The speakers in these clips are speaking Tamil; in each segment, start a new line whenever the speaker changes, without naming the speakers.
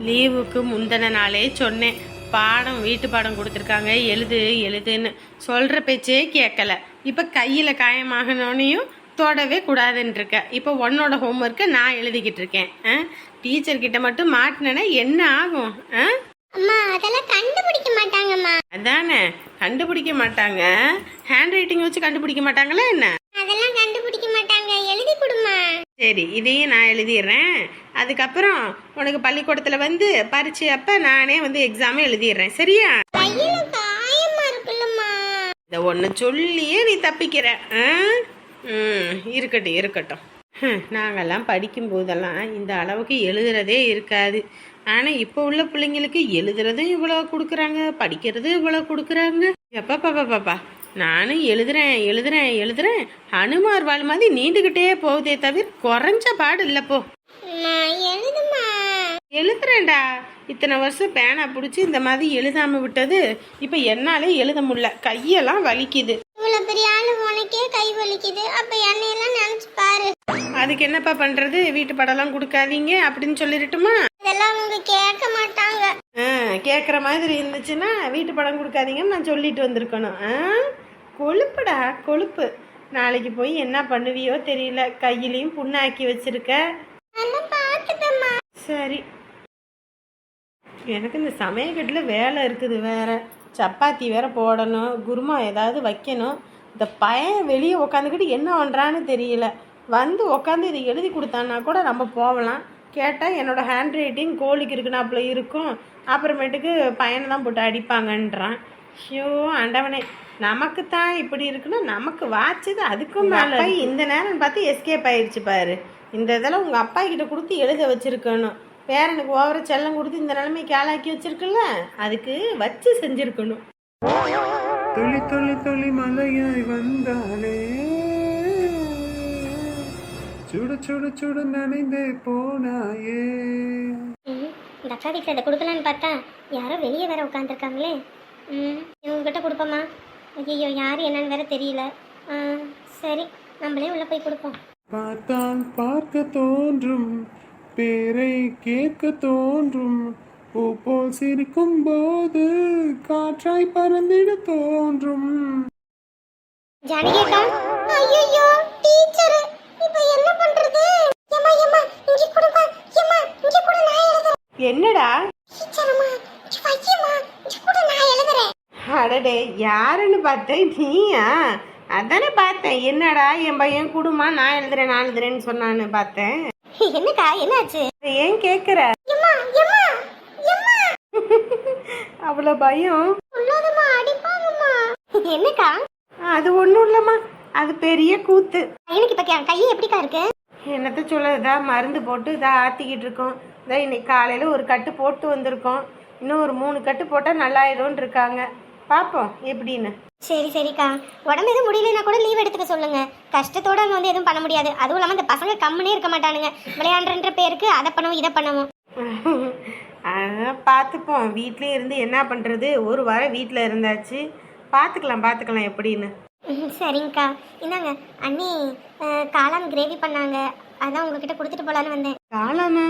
லீவுக்கு முந்தின நாளே சொன்னேன். பாடம் வீட்டு பாடம் கொடுத்துருக்காங்க. எழுது எழுதுன்னு. சொல்கிற பேச்சே கேட்கல. இப்போ கையில் காயமாகனோனையும் தொடவே கூடாதுன்னு இருக்க இப்போ உன்னோட ஹோம்ஒர்க்கை நான் எழுதிக்கிட்டு இருக்கேன். ஆ? மட்டும் மாட்டினேன்னா என்ன ஆகும்? ஆ?
அம்மா அதெல்லாம் கண்டுபிடிக்க மாட்டாங்கம்மா.
அதானே? கண்டுபிடிக்க மாட்டாங்க. ஹேண்ட் ரைட்டிங் வச்சு கண்டுபிடிக்க மாட்டாங்களா என்ன?
அதெல்லாம் கண்டுபிடிக்க மாட்டாங்க. எழுதி கொடுமா
சரி இதையும் நான் எழுதிடுறேன். அதுக்கப்புறம் உனக்கு பள்ளிக்கூடத்தில் வந்து பரீட்சை அப்போ நானே வந்து எக்ஸாமும் எழுதிடுறேன். சரியா?
கையில காயமா இருக்குல்லம்மா.
இதை ஒன்று சொல்லியே நீ தப்பிக்கிற. ஆ? ம் இருக்கட்டும் இருக்கட்டும். ஹம், நாங்கெல்லாம் படிக்கும் போதெல்லாம் இந்த அளவுக்கு எழுதுறதே இருக்காது. ஆனால் இப்போ உள்ள பிள்ளைங்களுக்கு எழுதுறதும் இவ்வளோ கொடுக்குறாங்க படிக்கிறதும் இவ்வளோ கொடுக்குறாங்க. எப்பா பாப்பா பாப்பா நானும் எழுதுறேன் எழுதுறேன் எழுதுறேன். ஹனுமார் வாழ் மாதிரி நீண்டுக்கிட்டே போகுதே தவிர குறைஞ்ச பாடு இல்லைப்போ எழுதுறேன்டா. இத்தனை வருஷம் பேனா பிடிச்சி இந்த மாதிரி எழுதாம விட்டது. இப்போ என்னாலே எழுத முடியல. கையெல்லாம் வலிக்குது.
இவ்வளவு பெரிய ஆளு உனக்கே கை வலிக்குது. அப்ப என்னையெல்லாம் நினைச்சு பாரு.
அதுக்கு என்னப்பா பண்றது? வீட்டு படம்லாம் கொடுக்காதீங்க அப்படின்னு சொல்லிடட்டுமா?
இதெல்லாம் அவங்க கேட்க மாட்டாங்க.
கேட்குற மாதிரி இருந்துச்சுன்னா வீட்டு படம் கொடுக்காதீங்கன்னு நான் சொல்லிட்டு வந்திருக்கணும். ஆ? கொழுப்புடா கொழுப்பு. நாளைக்கு போய் என்ன பண்ணுவியோ தெரியல. கையிலையும் புண்ணாக்கி வச்சிருக்க. சரி. எனக்கு இந்த சமயக்கட்டில் வேலை இருக்குது வேற. சப்பாத்தி வேற போடணும். குருமா ஏதாவது வைக்கணும். இந்த பையன் வெளியே உக்காந்துக்கிட்டு என்ன பண்ணுறான்னு தெரியல. வந்து உக்காந்து இதை எழுதி கொடுத்தான்னா கூட நம்ம போகலாம். கேட்டால் என்னோட ஹேண்ட் ரைட்டிங் கோழிக்கு இருக்குனாப்புல இருக்கும். அப்புறமேட்டுக்கு பையனை தான் போட்டு அடிப்பாங்கன்றான். ஐயோ ஆண்டவனே. நமக்கு தான் இப்படி இருக்குன்னா நமக்கு வாச்சது அதுக்கும் மேலே இந்த நேரம் பார்த்து எஸ்கேப் ஆயிடுச்சு பாரு. இந்த இதெல்லாம் உங்கள் அப்பா கிட்ட கொடுத்து எழுத வச்சிருக்கணும். பேரனுக்கு ஓவர செல்லம் கொடுத்து இந்த நிலைமைக்கு ஆளாக்கி வச்சிருக்குல்ல? அதுக்கு வச்சு செஞ்சிருக்கணும்.
துளி துளி துளி மலையாய் வந்தாலே சுடு சுடு சுடு நனைந்தே போனாயே.
இந்த அக்கா வீட்டில் இதை கொடுக்கலான்னு பார்த்தா யாரோ வெளியே வேற உட்காந்துருக்காங்களே ம் இவங்ககிட்ட கொடுப்போமா? ஐயோ யார் என்னன்னு வேற தெரியல. சரி நம்மளே உள்ளே போய் கொடுப்போம்.
பார்த்தால் பார்க்க தோன்றும் பேரை கேட்க தோன்றும் பூ போல் சிரிக்கும் போது காற்றாய் பறந்திட தோன்றும்.
ஜானகி ஐயோ டீச்சர்.
என்னடா? அடடே யாருன்னு பார்த்தேன் நீயா? அதானே பார்த்தேன். என்னடா என் பையன் குடுமா நான் எழுதுறேன் நான் எழுதுறேன்னு சொன்னான்னு பார்த்தேன்.
என்னக்கா என்னாச்சு?
ஏன்
ஏமா
அவ்வளோ பயம்.
என்னக்கா?
அது ஒன்றும் இல்லைம்மா. அது பெரிய கூத்து.
எனக்கு இப்ப கை- எப்படிக்கா இருக்கு?
என்னத்த சொல்ல இதா மருந்து போட்டு இதா ஆற்றிக்கிட்டு இருக்கோம். இதா இன்னைக்கு காலையில் ஒரு கட்டு போட்டு வந்திருக்கோம். இன்னும் ஒரு மூணு கட்டு போட்டால் நல்லாயிடும்னு இருக்காங்க. பார்ப்போம் எப்படின்னு.
சரி சரிக்கா. உடம்பு எதுவும் முடியலன்னா கூட லீவ் எடுத்துக்க சொல்லுங்க. கஷ்டத்தோட அங்க வந்து எதுவும் பண்ண முடியாது. அதுவும் இல்லாம இந்த பசங்க கம்முனே இருக்க மாட்டானுங்க. விளையாண்டுன்ற பேருக்கு அதை பண்ணவும் இதை பண்ணவும்.
பார்த்துப்போம் வீட்லயே இருந்து என்ன பண்ணுறது ஒரு வாரம் வீட்டில் இருந்தாச்சு. பார்த்துக்கலாம் பார்த்துக்கலாம் எப்படின்னு.
சரிங்கக்கா. இந்தாங்க அண்ணி காளான் கிரேவி பண்ணாங்க. அதான் உங்ககிட்ட கொடுத்துட்டு போலான்னு வந்தேன்.
காளானா?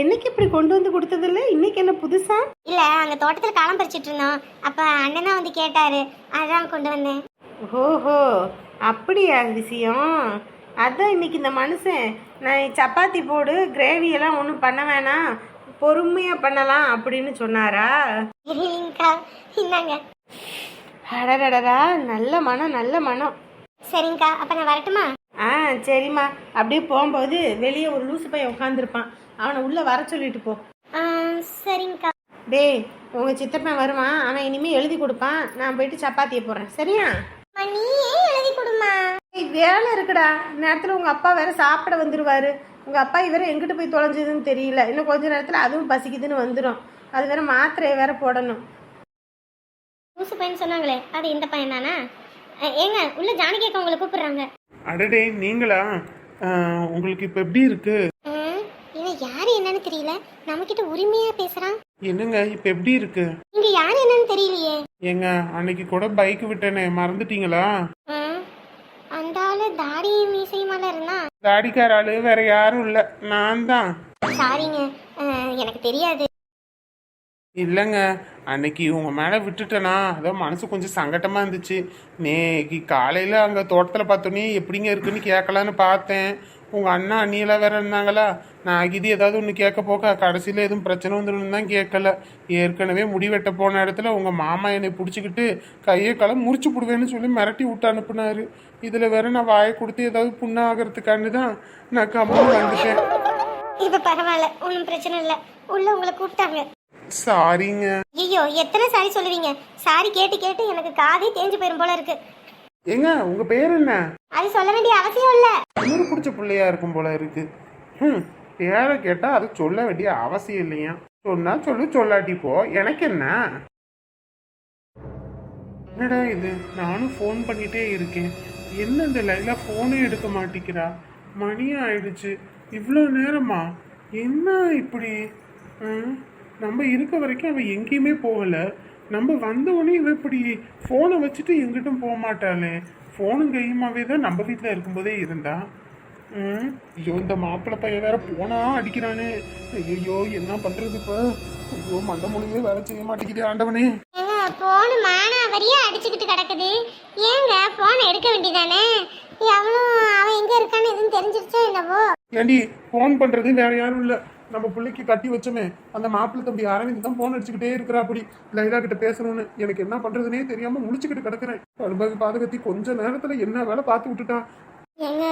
என்னைக்கு இப்படி கொண்டு வந்து கொடுத்ததில்ல? இன்னைக்கு என்ன புதுசா?
இல்ல அங்க தோட்டத்துல காளான் பறிச்சிட்டு இருந்தோம். அப்ப அண்ணன் தான் வந்து கேட்டாரு. அதான் கொண்டு வந்தேன்.
ஓஹோ அப்படியா விஷயம் அதான் இன்னைக்கு இந்த மனுஷன் நான் சப்பாத்தி போடு கிரேவி எல்லாம் ஒன்றும் பண்ண வேணாம். பொறுமையாக பண்ணலாம் அப்படின்னு சொன்னாரா?
இல்லைங்கக்கா. இந்தாங்க.
அடடடடா நல்ல மனம் நல்ல மனம்.
சரிங்கக்கா அப்ப நான் வரட்டுமா?
ஆ சரிம்மா. அப்படியே போகும்போது வெளியே ஒரு லூசு பையன் உட்காந்துருப்பான் அவனை உள்ளே வர சொல்லிட்டு போ.
ஆ, சரிங்கக்கா.
டேய் உங்கள் சித்தப்பன் வருவான். அவன் இனிமேல் எழுதி கொடுப்பான். நான் போயிட்டு சப்பாத்தியை போடுறேன். சரியா?
அம்மா, நீயே எழுதி கொடுமா.
ஏய் வேலை இருக்குடா. நேரத்தில் உங்கள் அப்பா வேற சாப்பிட வந்துடுவாரு உங்கள் அப்பா இவரை எங்கிட்டு போய் தொலைஞ்சதுன்னு தெரியல. இன்னும் கொஞ்ச நேரத்தில் அதுவும் பசிக்குதுன்னு வந்துடும் அது வேற மாத்திரையை வேற போடணும்.
லூசு பையன் சொன்னாங்களே அது இந்த பையன் தானா? ஏங்க உள்ள ஜானகி அக்கா உங்களை கூப்பிடுறாங்க.
அடடே நீங்களா? உங்களுக்கு இப்ப எப்படி இருக்கு?
ம், இவன் யாரு என்னன்னு தெரியல. நம்மக்கிட்ட உரிமையா பேசுறான்.
என்னங்க இப்ப எப்படி இருக்கு?
இங்க யாரு என்னன்னு தெரியலையே.
ஏங்க அன்னைக்கு கூட பைக் விட்டேனே மறந்துட்டீங்களா?
ம், அந்த ஆளு தாடி மீசையுமால இருந்தான்
தாடிக்கார ஆளு வேற யாரும் இல்ல நான் தான்.
சாரிங்க அஹ், எனக்கு தெரியாது.
இல்லைங்க அன்னைக்கு உங்க மேலே விட்டுட்டேனா? அதான் மனசு கொஞ்சம் சங்கட்டமா இருந்துச்சு. நேக்கு காலையில் அங்கே தோட்டத்தில் பார்த்தோன்னே எப்படிங்க இருக்குன்னு கேட்கலான்னு பார்த்தேன். உங்கள் அண்ணா அண்ணியெல்லாம் வேற இருந்தாங்களா? நான் இது ஏதாவது ஒன்று கேட்க போக கடைசியில் எதுவும் பிரச்சனை வந்துடும் தான் கேட்கல. ஏற்கனவே முடி வெட்ட போன இடத்துல உங்கள் மாமா என்னை பிடிச்சிக்கிட்டு கையை களம் முறிச்சு விடுவேன்னு சொல்லி மிரட்டி விட்டு அனுப்புனாரு. இதில் வேற நான் வாயை கொடுத்து ஏதாவது புண்ணாகிறதுக்காண்டு தான் நான் கம்மி வந்துட்டேன்.
இப்போ பரவாயில்ல ஒன்றும் பிரச்சனை இல்லை. உள்ள உங்களை கூப்பிட்டாங்க.
சாரிங்க.
ஐயோ எத்தனை சாரி சொல்லுவீங்க? சாரி கேட்டு கேட்டு எனக்கு காதே தேஞ்சு போயிரும் போல இருக்கு.
ஏங்க உங்கள் பேர் என்ன?
அது சொல்ல வேண்டிய அவசியம் இல்லை.
ஊரு பிடிச்ச பிள்ளையா இருக்கும் போல இருக்கு. ம் பேரை கேட்டா அது சொல்ல வேண்டிய அவசியம் இல்லையா? சொன்னா சொல்லு சொல்லாட்டி போ. எனக்கு என்ன? என்னடா இது? நானும் ஃபோன் பண்ணிட்டே இருக்கேன். என்ன இந்த லைலா ஃபோனே எடுக்க மாட்டேங்கிறா? மணி ஆயிடுச்சு. இவ்வளோ நேரமா? என்ன இப்படி? ம், நம்ம இருக்க வரைக்கும் அவ எங்கேயுமே போகல. நம்ம வந்த உடனே இவ இப்படி ஃபோனை வச்சுட்டு எங்கிட்டும் போக மாட்டாளே ஃபோனும் கையுமாவே தான் நம்ம வீட்டில் இருக்கும்போதே இருந்தா. ம் ஐயோ இந்த மாப்பிள்ளை பையன் வேற போனா அடிக்கிறானே. ஐயோ என்ன பண்றது இப்போ? ஐயோ மண்டை மொழியே வேலை செய்ய மாட்டேங்குது ஆண்டவனே.
போன் மானாவரியா அடிச்சுக்கிட்டு கிடக்குது. ஏங்க போன் எடுக்க வேண்டியதானே? அவளும் அவன் எங்க இருக்கான்னு எதுவும் தெரிஞ்சிருச்சோ என்னவோ?
ஏண்டி ஃபோன் பண்றது வேற யாரும் இல்ல. நம்ம பிள்ளைக்கு கட்டி வச்சோமே அந்த மாப்பிள்ளை தம்பி அரவிந்த் தான் ஃபோன் அடிச்சுக்கிட்டே இருக்கிறா அப்படி. லைலா கிட்ட பேசணும்னு. எனக்கு என்ன பண்றதுனே தெரியாம முழிச்சுக்கிட்டு கிடக்குறேன். அனுபவி பாதகத்தி கொஞ்ச நேரத்துல என்ன வேலை பார்த்து விட்டுட்டா?
ஏங்க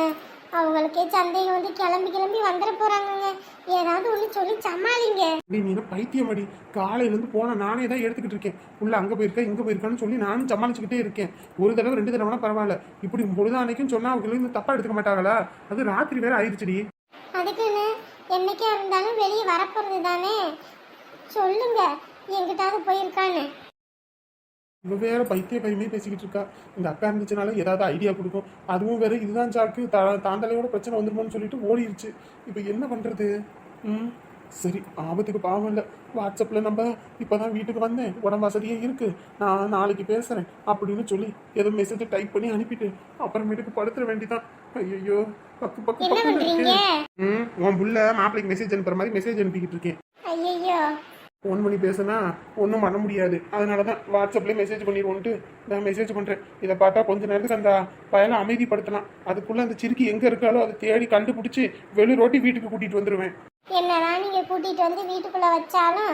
அவங்களுக்கே சந்தேகம் வந்து கிளம்பி கிளம்பி வந்துட போறாங்கங்க. ஏதாவது ஒன்று சொல்லி சமாளிங்க.
நீ நீ என்ன பைத்தியமடி காலையில இருந்து போன நானே தான் எடுத்துக்கிட்டு இருக்கேன். உள்ள அங்க போயிருக்கேன் இங்க போயிருக்கான்னு சொல்லி நானும் சமாளிச்சுக்கிட்டே இருக்கேன். ஒரு தடவை ரெண்டு தடவைனா பரவாயில்ல. இப்படி பொழுதானைக்கும் சொன்னா அவங்க இருந்து தப்பா எடுத்துக்க மாட்டாங்களா? அது ராத்திரி வேற ஆயிடுச்சுடி.
அதுக்குன்னு என்னைக்கா இருந்தாலும் வெளியே வரப்போறது தானே சொல்லுங்க எங்கிட்டாவது போயிருக்கான்னு.
இவ வேற பைத்திய கையுமே பேசிக்கிட்டு இருக்கா. இந்த அக்கா இருந்துச்சுனால ஏதாவது ஐடியா கொடுக்கும். அதுவும் வேற இதுதான் சாக்கு தா தாந்தலையோட பிரச்சனை வந்துருமோன்னு சொல்லிட்டு ஓடிடுச்சு இப்போ என்ன பண்றது? ம்? சரி ஆபத்துக்கு பாவம் இல்லை. வாட்ஸ்அப்பில் நம்ம இப்போதான் வீட்டுக்கு வந்தேன். உடம்பு வசதியே இருக்கு. நான் நாளைக்கு பேசுறேன் அப்படின்னு சொல்லி ஏதோ மெசேஜ் டைப் பண்ணி அனுப்பிட்டு அப்புறமேட்டுக்கு படுத்துற வேண்டிதான். ஐயோ பக்கு பக்கு
என்ன
பக்குன்னு
பண்றீங்க?
இருக்கு ம் உன் புள்ள மாப்பிள்ளைக்கு மெசேஜ் அனுப்புற மாதிரி மெசேஜ் அனுப்பிக்கிட்டு இருக்கேன்.
ஐயோ
ஃபோன் பண்ணி பேசுனா ஒன்றும் பண்ண முடியாது. அதனால தான் வாட்ஸ்அப்லேயே மெசேஜ் பண்ணிடுவோன்ட்டு நான் மெசேஜ் பண்ணுறேன் இதை பார்த்தா கொஞ்ச நேரத்துக்கு அந்த பயலை அமைதிப்படுத்தலாம். அதுக்குள்ளே அந்த சிறுக்கி எங்கே இருக்காலோ அதை தேடி கண்டுபிடிச்சி வெளி ரோட்டி வீட்டுக்கு கூட்டிகிட்டு வந்துடுவேன்
என்னதான் நீங்க கூட்டிட்டு வந்து வீட்டுக்குள்ள வச்சாலும்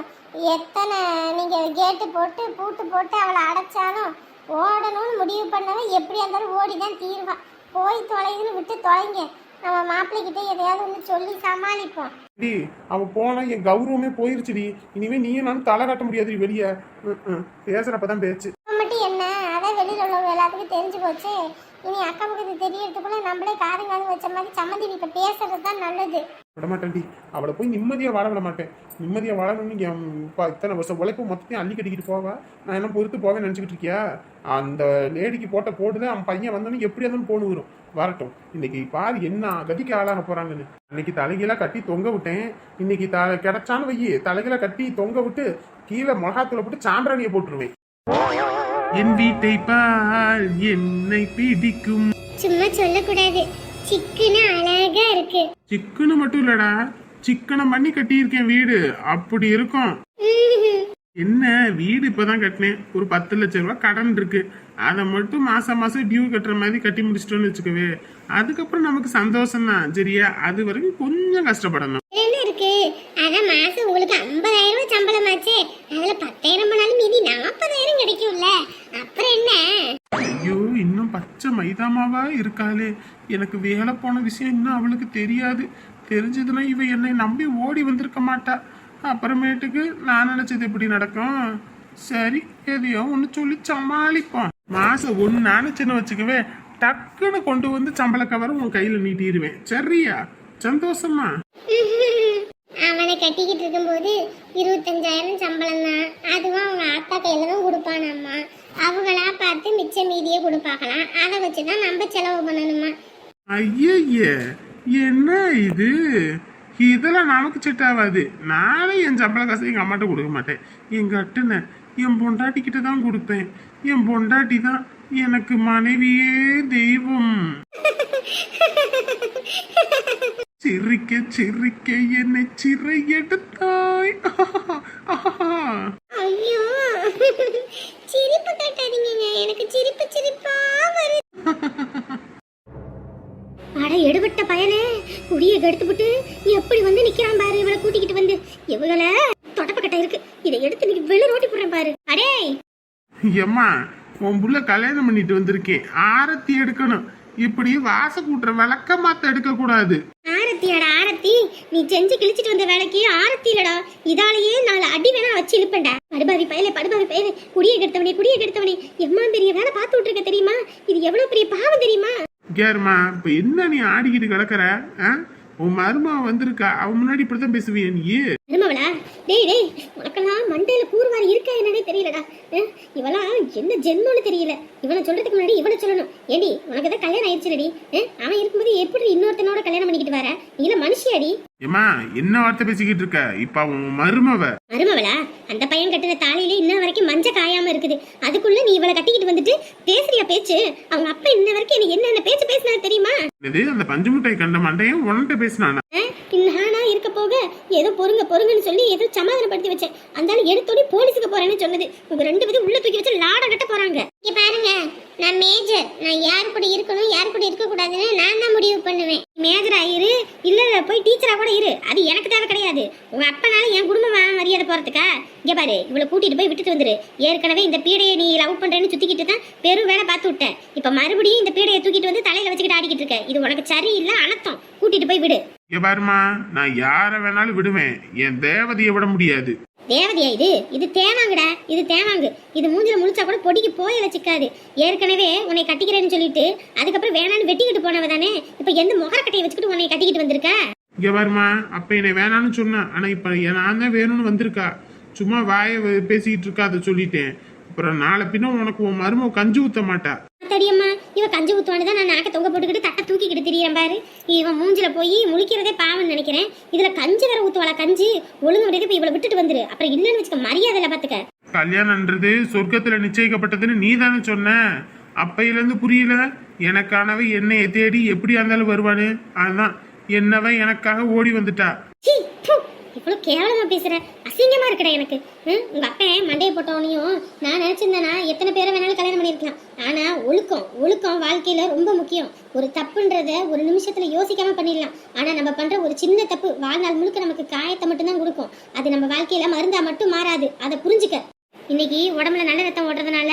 எத்தனை நீங்க கேட்டு போட்டு பூட்டு போட்டு அவளை அடைச்சாலும் ஓடணும்னு முடிவு பண்ணவன் எப்படியா இருந்தாலும் ஓடி தான் தீருவா போய் தொலைதுன்னு விட்டு தொலைங்க. நம்ம மாப்பிள்ளைகிட்ட எதையாவது ஒன்று சொல்லி சமாளிப்போம்.
டி அவன் போனா என் கௌரவமே போயிருச்சுடி. இனிமே நீயும் நானும் தலை காட்ட முடியாது வெளியே. பேசுகிறப்ப தான் பேச்சு
இப்ப மட்டும் என்ன அதான் வெளியில உள்ளவங்க எல்லாத்துக்கும் தெரிஞ்சு போச்சு. இனி அக்கா பக்கத்து தெரியறதுக்குள்ள நம்மளே காதுங்காது வச்ச மாதிரி சம்மந்தி இப்ப பேசுறது தான் நல்லது.
விட மாட்டேன்டி அவளை போய் நிம்மதியாக வாழ விட மாட்டேன் நிம்மதியாக வாழணும்னு என் இப்போ இத்தனை வருஷம் உழைப்பு மொத்தத்தையும் அள்ளி கட்டிக்கிட்டு போவா. நான் என்ன பொறுத்து போவேன் நினச்சிக்கிட்டு இருக்கியா? அந்த லேடிக்கு போட்ட போட்டுதான் அவன் பையன் வந்தோன்னு எப்படி இருந்தாலும் போன வரும் வரட்டும். இன்னைக்கு பாரு என்ன கதிக்கு ஆளாக போறாங்கன்னு. இன்னைக்கு தலைகீழா கட்டி தொங்க விட்டேன். இன்னைக்கு த கிடைச்சான்னு வையி தலைகீழா கட்டி தொங்க விட்டு கீழே மிளகாத்தூளை போட்டு சாம்பிராணியை போட்டுருவேன். என் வீட்டை பார் என்னை பிடிக்கும்.
சும்மா சொல்லக்கூடாது. சிக்குன்னு அழகா இருக்கு.
சிக்கனு மட்டும் இல்லடா சிக்கனம் பண்ணி கட்டியிருக்கேன் வீடு. அப்படி இருக்கும். என்ன வீடு இப்பதான் கட்டினேன். ஒரு பத்து லட்ச ரூபா கடன் இருக்கு. அதை மட்டும் மாசம் மாசம் டியூ கட்டுற மாதிரி கட்டி முடிச்சிட்டோன்னு வச்சுக்கவே. அதுக்கப்புறம் நமக்கு சந்தோஷம் தான் சரியா? அது வரைக்கும் கொஞ்சம் கஷ்டப்படணும்.
என்ன இருக்கு? அதான் மாசம் உங்களுக்கு ஐம்பதாயிரம் ரூபாய் சம்பளமாச்சே. அதுல பத்தாயிரம் போனாலும் மீதி நாற்பதாயிரம் கிடைக்கும்ல. அப்புறம் என்ன?
ஐயோ இன்னும் பச்சை மைதாமாவா இருக்காளே. எனக்கு வேலை போன விஷயம் இன்னும் அவளுக்கு தெரியாது. தெரிஞ்சதுன்னா இவ என்னை நம்பி ஓடி வந்திருக்க மாட்டா. அப்புறமேட்டுக்கு நான் நினைச்சது எப்படி நடக்கும்? சரி எதையோ ஒன்று சொல்லி சமாளிப்போம். மாசம் ஒன்று நினைச்சுன்னு வச்சுக்கவே டக்குன்னு கொண்டு வந்து சம்பள கவரம் உன் கையில நீட்டிடுவேன். சரியா? சந்தோஷமா?
அவனை கட்டிக்கிட்டு இருக்கும்போது இருபத்தஞ்சாயிரம் சம்பளம் தான். அதுவும் அவங்க ஆத்தா கையில தான் கொடுப்பானாம்மா. அவங்களா பார்த்து மிச்ச மீதியே கொடுப்பாங்களாம். அதை வச்சு தான் நம்ம செலவு பண்ணணுமா?
ஐயய்ய என்ன இது? இதெல்லாம் நமக்கு செட் ஆகாது. நானே என் சம்பள காசு எங்கள் அம்மாட்ட கொடுக்க மாட்டேன். எங்கள் அட்டனை என் பொண்டாட்டிக்கிட்ட தான் கொடுப்பேன். என் பொண்டாட்டி தான் எனக்கு மனைவியே தெய்வம். சிரிக்க சிரிக்க என்னை சிறை எடுத்தாய்
எனக்கு சிரிப்பு சிரிப்பா வருது. அட எடுபட்ட பயனே குடியை கெடுத்துவிட்டு எப்படி வந்து நிக்கிறான் பாரு இவளை கூட்டிக்கிட்டு வந்து. இவங்கள தொடப்பக்கட்டை இருக்கு. இதை எடுத்து நீ வெளி ரோட்டி போடுறேன் பாரு. அடே!
எம்மா உன் புள்ள கல்யாணம் பண்ணிட்டு வந்திருக்கேன் ஆரத்தி எடுக்கணும். இப்படி வாச கூட்டுற விளக்க மாத்த எடுக்க கூடாது.
ஆரத்தியாடா ஆரத்தி. நீ செஞ்சு கிழிச்சிட்டு வந்த வேலைக்கு ஆரத்தி இல்லடா. இதாலேயே நாலு அடி வேணா வச்சு இழுப்பேன்டா. படுபாவி பயலே படுபாவி பயலே. குடியை கெடுத்தவனே குடியை கெடுத்தவனே. எம்மா பெரிய வேலை பார்த்து விட்டுருக்க தெரியுமா? இது எவ்வளவு பெரிய பாவம் தெரியுமா?
கேருமா இப்போ என்ன நீ ஆடிக்கிட்டு கிடக்கிற ஆ? உன் மருமா வந்திருக்கா அவன் முன்னாடி இப்படி தான் பேசுவிய நீ
திரும்பவளா டேய் டேய் உனக்கெல்லாம் மண்டையில கூறுவாரி இருக்கா என்னன்னே தெரியலடா. இவெல்லாம் என்ன ஜென்மம்னு தெரியல. இவனை சொல்றதுக்கு முன்னாடி இவனை சொல்லணும். ஏடி உனக்கு தான் கல்யாணம் ஆயிடுச்சுடி அவன் இருக்கும்போது எப்படி இன்னொருத்தனோட கல்யாணம் பண்ணிக்கிட்டு வர? நீல மனுஷியாடி.
ஏமா என்ன வார்த்தை பேசிக்கிட்டு இருக்க? இப்ப அவன் மருமவ.
மருமவளா? அந்த பையன் கட்டின தாலியில இன்ன வரைக்கும் மஞ்ச காயாம இருக்குது. அதுக்குள்ள நீ இவளை கட்டிக்கிட்டு வந்துட்டு பேசுறியா பேச்சு? அவங்க அப்பா இன்ன வரைக்கும் நீ என்னென்ன பேச்சு பேசினா தெரியுமா?
இது அந்த பஞ்சு மிட்டாய் கண்ட மண்டையும் உன்கிட்ட பேசினானா?
நானா இருக்க போக ஏதோ பொறுங்க பொறுங்கன்னு சொல்லி ஏதோ சமாதானப்படுத்தி வச்சேன். அந்த ஆளு எடுத்தோடி போலீஸுக்கு போறேன்னு சொன்னது. உங்க ரெண்டு பேரும் உள்ள தூக்கி வச்சு லாடம் கட்ட போறாங்க. இங்க பாருங்க நான் மேஜர். நான் யார் கூட இருக்கணும் யார் கூட இருக்க கூடாதுன்னு நான் தான் முடிவு பண்ணுவேன். மேஜர் ஆயிரு இல்ல போய் டீச்சரா கூட இரு. அது எனக்கு தேவை கிடையாது. உங்க அப்பனால என் குடும்பம் மரியாதை போறதுக்கா? இங்க பாரு இவளை கூட்டிட்டு போய் விட்டுட்டு வந்துரு. ஏற்கனவே இந்த பீடையை நீ லவ் பண்றேன்னு சுத்திக்கிட்டு தான் பெரும் வேலை பார்த்து விட்ட. இப்ப மறுபடியும் இந்த பீடையை தூக்கிட்டு வந்து தலையில வச்சுக்கிட்டு ஆடிக்கிட்டு இருக்க. இது உனக்கு சரியில்லை அனத்தம் கூட்டிட்டு போய் விடு.
இங்க பாருமா நான் யார வேணாலும் விடுவேன். என் தேவதையை விட முடியாது.
தேவதையா இது? இது தேவாங்கடா இது தேவாங்கு இது மூஞ்சில முழிச்சா கூட பொடிக்கு போய வச்சுக்காது. ஏற்கனவே உன்னை கட்டிக்கிறேன்னு சொல்லிட்டு அதுக்கப்புறம் வேணான்னு வெட்டிக்கிட்டு போனவ தானே இப்ப எந்த முகரக்கட்டையை வச்சுக்கிட்டு உன்னை கட்டிக்கிட்டு வந்திருக்கா?
இங்க பாருமா அப்ப என்னை வேணாம்னு சொன்னான் ஆனா இப்ப நான் தான் வேணும்னு வந்திருக்கா. சும்மா வாய பேசிக்கிட்டு இருக்கா அதை சொல்லிட்டேன். அப்புறம் நாளை பின்ன உனக்கு உன் மருமக கஞ்சி ஊத்த மாட்டா.
தடியம்மா இவ கஞ்சி ஊத்துவானு நான் நாக்க தொங்க போட்டுக்கிட்டு தட்டை தூக்கிக்கிட்டு திரியறேன் பாரு. இவன் மூஞ்சில போய் முழிக்கிறதே பாவம்னு நினைக்கிறேன். இதுல கஞ்சி வேற ஊத்துவாளா கஞ்சி? ஒழுங்கு முடியாது இப்ப இவளை விட்டுட்டு வந்துரு. அப்புறம் இல்லைன்னு வச்சுக்க மரியாதை இல்ல பாத்துக்க.
கல்யாணம்ன்றது சொர்க்கத்துல நிச்சயிக்கப்பட்டதுன்னு நீ தானே சொன்ன. அப்பையில இருந்து புரியல. எனக்கானவை என்னைய தேடி எப்படியா இருந்தாலும் வருவானு. அதான் என்னவ எனக்காக ஓடி வந்துட்டா.
இவ்வளவு கேவலமா பேசுகிற அசிங்கமாக இருக்கடா எனக்கு. ம் உங்கள் அப்பன் மண்டையை போட்டவனையும் நான் நினச்சிருந்தேன்னா எத்தனை பேரை வேணாலும் கல்யாணம் பண்ணியிருக்கலாம். ஆனால் ஒழுக்கம் ஒழுக்கம் வாழ்க்கையில் ரொம்ப முக்கியம். ஒரு தப்புன்றத ஒரு நிமிஷத்தில் யோசிக்காமல் பண்ணிடலாம். ஆனால் நம்ம பண்ணுற ஒரு சின்ன தப்பு வாழ்நாள் முழுக்க நமக்கு காயத்தை மட்டும்தான் கொடுக்கும். அது நம்ம வாழ்க்கையில் மருந்தாக மட்டும் மாறாது. அதை புரிஞ்சுக்க. இன்னைக்கு உடம்புல நல்ல ரத்தம் ஓடுறதுனால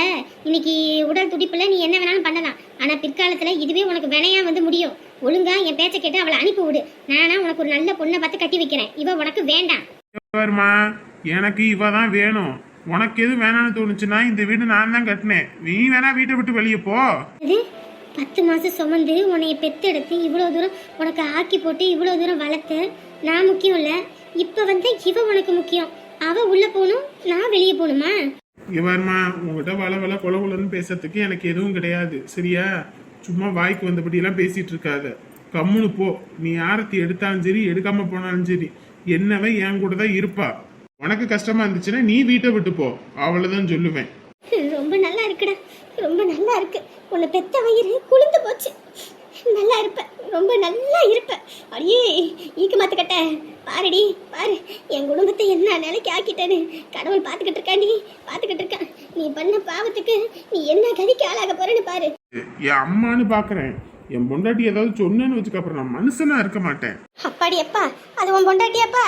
இன்னைக்கு உடல் துடிப்பில் நீ என்ன வேணாலும் பண்ணலாம். ஆனால் பிற்காலத்தில் இதுவே உனக்கு வினையாக வந்து முடியும். ஒழுங்கா என் பேச்சை கேட்டு அவளை அனுப்பி விடு. நானா உனக்கு ஒரு நல்ல பொண்ணை பார்த்து கட்டி வைக்கிறேன். இவ உனக்கு வேண்டாம்.
வருமா எனக்கு இவ தான் வேணும். உனக்கு எது வேணாம்னு தோணுச்சுன்னா இந்த வீடு நான் தான் கட்டினேன். நீ வேணா வீட்டை விட்டு வெளியே போ.
இது பத்து மாசம் சுமந்து உன்னைய பெத்தெடுத்து இவ்வளோ தூரம் உனக்கு ஆக்கி போட்டு இவ்வளோ தூரம் வளர்த்து நான் முக்கியம் இல்லை. இப்போ வந்து இவ உனக்கு முக்கியம். அவ உள்ள போகணும் நான் வெளியே போகணுமா?
இங்க வருமா உங்ககிட்ட வள வள கொல கொலன்னு பேசுறதுக்கு எனக்கு எதுவும் கிடையாது. சரியா? சும்மா வாய்க்கு வந்தபடி எல்லாம் பேசிட்டு இருக்காத கம்முனு போ. நீ ஆரத்தி எடுத்தாலும் சரி எடுக்காம போனாலும் சரி என்னவே என் கூட தான் இருப்பா. உனக்கு கஷ்டமா இருந்துச்சுன்னா நீ வீட்டை விட்டு போ. அவ்வளவுதான் சொல்லுவேன்.
ரொம்ப நல்லா இருக்குடா. ரொம்ப நல்லா இருக்கு. உன்னை பெத்த வயிறு குளிந்து போச்சு. நல்லா இருப்ப. ரொம்ப நல்லா இருப்ப. அடியே ஈக்கு மாத்து கட்ட. பாருடி பாரு. என் குடும்பத்தை என்ன நிலைக்கு ஆக்கிட்டேன்னு கடவுள் பார்த்துக்கிட்டு இருக்காண்டி. பார்த்துக்கிட்டு இருக்கான். நீ பண்ண பாவத்துக்கு நீ என்ன கதிக்கு ஆளாக போறேன்னு பாரு.
என் அம்மான்னு பாக்குறேன். என் பொண்டாட்டி ஏதாவது சொன்னேன்னு வச்சுக்க அப்புறம் நான் மனுஷனா இருக்க மாட்டேன்.
அப்பாடி அப்பா அது உன் பொண்டாட்டியாப்பா?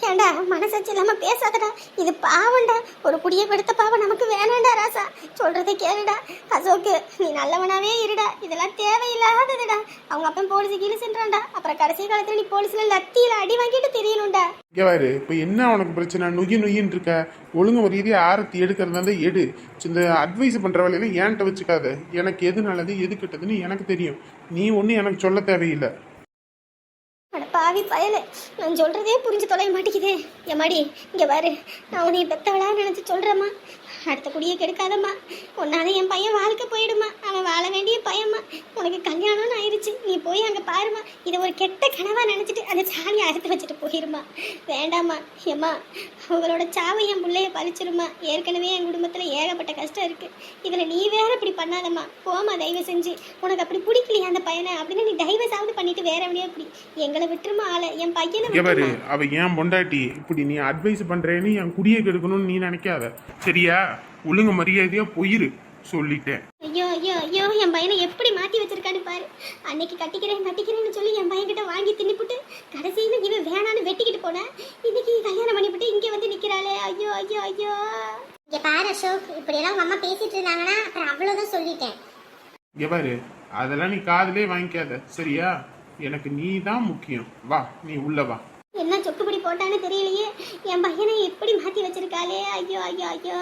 ஏண்டா மனசாட்சி இல்லாம பேசாதடா. இது பாவம்டா. ஒரு குடியை படுத்த பாவம் நமக்கு வேணாம்டா ராசா. சொல்றதை கேளுடா. அசோக்கு நீ நல்லவனாவே இருடா. இதெல்லாம் தேவையில்லாததுடா. அவங்க அப்பன் போலீஸ் கீழே சென்றான்டா. அப்புறம் கடைசி காலத்துல நீ போலீஸ்ல லத்தியில அடி வாங்கிட்டு தெரியணும்டா.
இங்க பாரு இப்ப என்ன உனக்கு பிரச்சனை? நுகி நுகின்னு இருக்க. ஒழுங்கு ஒரு ரீதியா ஆரத்தி எடுக்கிறதா இருந்தா எடு. இந்த அட்வைஸ் பண்ற வேலையில ஏன்ட்ட வச்சுக்காத. எனக்கு எது நல்லது எது கெட்டதுன்னு எனக்கு தெரியும். நீ ஒன்றும் எனக்கு சொல்ல தேவையில்லை.
அட பாவி பயலை. நான் சொல்கிறதே புரிஞ்சு தொலைய மாட்டேங்குதே. எம்மாடி இங்கே பாரு. நான் உன்னை பெத்தவளாக நினச்சி சொல்கிறேம்மா அடுத்த குடியை கெடுக்காதம்மா. உன்னால என் பையன் வாழ்க்கை போயிடுமா அவன் உனக்கு கல்யாணம்னு ஆயிடுச்சு நீ போய் அங்க பாருமா இதை ஒரு கெட்ட கனவா நினைச்சிட்டு அந்த சாணியை அறுத்து வச்சுட்டு போயிருமா வேண்டாம்மா ஏம்மா அவங்களோட சாவை என் பிள்ளைய பறிச்சிருமா ஏற்கனவே என் குடும்பத்துல ஏகப்பட்ட கஷ்டம் இருக்கு. இதுல நீ வேற இப்படி பண்ணாதம்மா. போமா தயவு செஞ்சு. உனக்கு அப்படி பிடிக்கலையா அந்த பையனை? அப்படின்னு நீ தயவுசாவது பண்ணிட்டு வேற எப்படியோ இப்படி எங்களை விட்டுருமா ஆளை. என் பையனை
பாரு. அவ ஏன் பொண்டாட்டி? இப்படி நீ அட்வைஸ் பண்றேன்னு என் குடியை கெடுக்கணும்னு நீ நினைக்காத. சரியா? ஒழுங்கு மரியாதையா போயிரு. சொல்லிட்டேன்.
ஐயோ ஐயோ ஐயோ என் பையனை எப்படி மாத்தி வச்சிருக்கான்னு பாரு. அன்னைக்கு கட்டிக்கிறேன் கட்டிக்கிறேன்னு சொல்லி என் பையன் கிட்ட வாங்கி தின்னுப்புட்டு கடைசியில இவன் வேணான்னு வெட்டிக்கிட்டு போனேன் இன்னைக்கு கல்யாணம் பண்ணி வந்து நிக்கிறாளே. ஐயோ ஐயோ ஐயோ. இங்க பாரு அசோக் இப்படி எல்லாம் உங்க அம்மா பேசிட்டு இருந்தாங்கன்னா அப்புறம் அவ்வளவுதான் சொல்லிட்டேன்.
இங்க பாரு அதெல்லாம் நீ காதுலயே வாங்கிக்காத சரியா? எனக்கு நீ தான் முக்கியம். வா நீ உள்ள வா.
என்ன சொக்குப்பிடி போட்டான்னு தெரியலையே. என் பையனை எப்படி மாத்தி வச்சிருக்காளே. ஐயோ ஐயோ ஐயோ.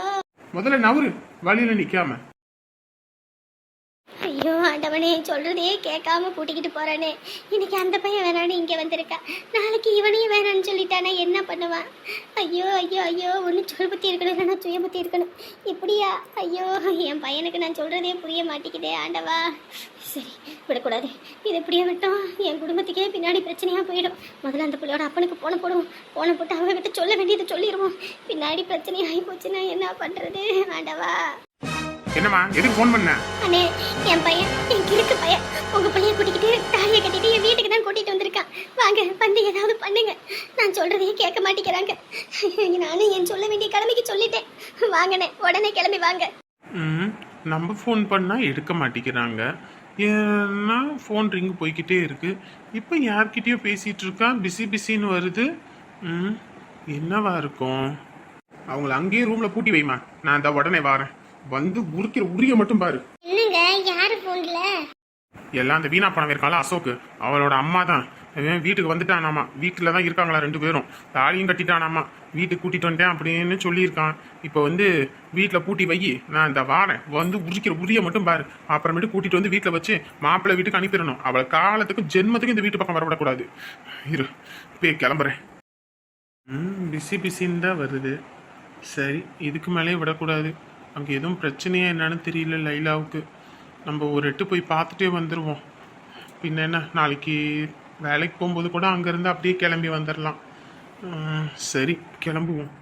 முதல்ல நவரு வழியில நிக்காம.
ஐயோ ஆண்டவனே சொல்றதே கேட்காம கூட்டிக்கிட்டு போறானே. இன்னைக்கு அந்த பையன் வேணான்னு இங்கே வந்திருக்கா. நாளைக்கு இவனையும் வேணான்னு சொல்லிட்டானே என்ன பண்ணுவான் ஐயோ ஐயோ ஐயோ ஒன்று சொல் புத்தி இருக்கணும் இல்லைன்னா சுய புத்தி இருக்கணும். இப்படியா? ஐயோ என் பையனுக்கு நான் சொல்றதே புரிய மாட்டேங்குதே ஆண்டவா. சரி விடக்கூடாது. இது இப்படியே விட்டோம். என் குடும்பத்துக்கே பின்னாடி பிரச்சனையாக போயிடும். முதல்ல அந்த பிள்ளையோட அப்பனுக்கு போன போடுவோம். போன போட்டு அவன் விட்டு சொல்ல வேண்டியதை சொல்லிடுவோம். பின்னாடி பிரச்சனை ஆகி போச்சுன்னா என்ன பண்ணுறது ஆண்டவா?
என்னம்மா எதுக்கு ஃபோன் பண்ண?
அண்ணே என் பையன் என் கிறுக்கு பையன். உங்க பையன் கூட்டிக்கிட்டு தாலியை கட்டிட்டு என் வீட்டுக்கு தான் கூட்டிட்டு வந்திருக்கான். வாங்க வந்து ஏதாவது பண்ணுங்க. நான் சொல்றதையே கேட்க மாட்டேங்கிறாங்க. நானும் என் சொல்ல வேண்டிய கடமைக்கு சொல்லிட்டேன். வாங்கண்ணே உடனே கிளம்பி வாங்க.
ம் நம்ம ஃபோன் பண்ணா எடுக்க மாட்டேங்கிறாங்க. ஏன்னா ஃபோன் ரிங் போய்கிட்டே இருக்கு. இப்போ யார்கிட்டயோ பேசிட்டு இருக்கா பிஸி பிஸின்னு வருது. ம் என்னவா இருக்கும்? அவங்கள அங்கேயே ரூம்ல பூட்டி வைமா நான் இந்த உடனே வரேன். வந்து உரிக்கிற உரிய மட்டும் பாரு.
என்னங்க யாரு போன்ல
எல்லாம் அந்த வீணா பணம் இருக்காளா அசோக்கு. அவளோட அம்மா தான். இவன் வீட்டுக்கு வந்துட்டானாமா. வீட்டில் தான் இருக்காங்களா ரெண்டு பேரும். தாலியும் கட்டிட்டானாமா. வீட்டுக்கு கூட்டிட்டு வந்துட்டேன் அப்படின்னு சொல்லியிருக்கான். இப்போ வந்து வீட்டில் பூட்டி வை. நான் இந்த வாரேன் வந்து உரிக்கிற உரிய மட்டும் பாரு. அப்புறமேட்டு கூட்டிட்டு வந்து வீட்டில் வச்சு மாப்பிள்ளை வீட்டுக்கு அனுப்பிடணும். அவளை காலத்துக்கு ஜென்மத்துக்கு இந்த வீட்டு பக்கம் வரவிடக்கூடாது. இரு போய் கிளம்புறேன். ம் பிஸி பிஸின்னு தான் வருது. சரி இதுக்கு மேலே விடக்கூடாது. அங்கே எதுவும் பிரச்சனையே என்னன்னு தெரியல லைலாவுக்கு. நம்ம ஒரு எட்டு போய் பார்த்துட்டே வந்துடுவோம் பின்ன என்ன நாளைக்கு வேலைக்கு போகும்போது கூட அங்கேருந்து அப்படியே கிளம்பி வந்துடலாம் சரி கிளம்புவோம்.